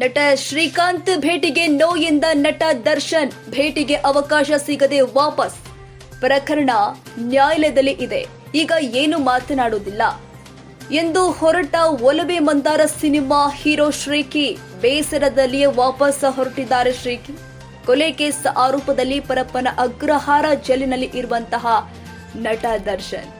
ನಟ ಶ್ರೀಕಾಂತ್ ಭೇಟಿಗೆ ನೋಯಿಂದ ನಟ ದರ್ಶನ್ ಭೇಟಿಗೆ ಅವಕಾಶ ಸಿಗದೆ ವಾಪಸ್. ಪ್ರಕರಣ ನ್ಯಾಯಾಲಯದಲ್ಲಿ ಇದೆ. ಈಗ ಏನು ಮಾತನಾಡುವುದಿಲ್ಲ. ಎಂದು ಹೊರಟ ಒಲವೆ ಮಂದಾರ ಸಿನಿಮಾ ಹೀರೋ ಶ್ರೀಕಿ ಬೇಸರದಲ್ಲಿಯೇ ವಾಪಸ್ ಹೊರಟಿದ್ದಾರೆ ಶ್ರೀಕಿ. ಕೊಲೆ ಕೇಸ್ ಆರೋಪದಲ್ಲಿ ಪರಪ್ಪನ ಅಗ್ರಹಾರ ಜೈಲಿನಲ್ಲಿ ಇರುವಂತಹ ನಟ ದರ್ಶನ್.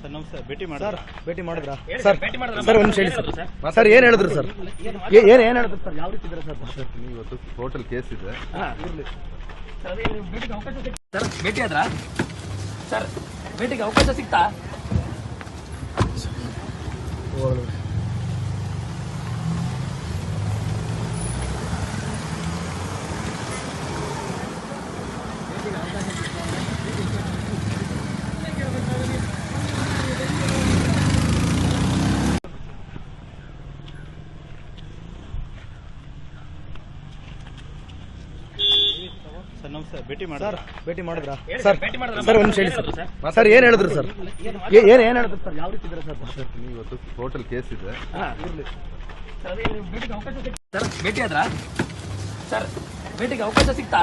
ಸರ್ ನಮಸ್ತೆ. ಭೇಟಿ ಮಾಡಿ ಸರ್ ಭೇಟಿ ಮಾಡಿದ್ರಾ? ಸರ್ ಸರ್ ಒಂದು ಹೇಳಿ ಸರ್. ಸರ್ ಏನು ಹೇಳಿದ್ರು ಸರ್? ಏನು ಏನ್ ಹೇಳಿದ್ರು ಸರ್? ಯಾವ ರೀತಿ ಇದ್ದಾರೆ ಸರ್? ಸರ್ ಇವತ್ತು ಟೋಟಲ್ ಕೇಸ್ ಇದೆ. ಸರ್ ಭೇಟಿ ಆದ್ರಾ? ಸರ್ ಭೇಟಿಗೆ ಅವಕಾಶ ಸಿಗ್ತಾ ಸರ್ ನಮಸ್ತೆ. ಭೇಟಿ ಮಾಡಿ ಸರ್ ಭೇಟಿ ಮಾಡಿದ್ರಾ? ಸರ್ ಸರ್, ಭೇಟಿ ಮಾಡಿದ್ರಾ? ಸರ್ ಒಂದು ಹೇಳಿ ಸರ್. ಸರ್ ಏನ್ ಹೇಳಿದ್ರು ಸರ್? ಏನು ಏನ್ ಹೇಳಿದ್ರು ಸರ್? ಯಾವ ರೀತಿ ಇದ್ದಾರೆ ಸರ್? ಇವತ್ತು ಟೋಟಲ್ ಕೇಸ್ ಇದೆ. ಸರ್ ಭೇಟಿಗೆ ಅವಕಾಶ ಸಿಗ್ತಾ ಸರ್ ಭೇಟಿ ಆದ್ರಾ? ಸರ್ ಭೇಟಿಗೆ ಅವಕಾಶ ಸಿಗ್ತಾ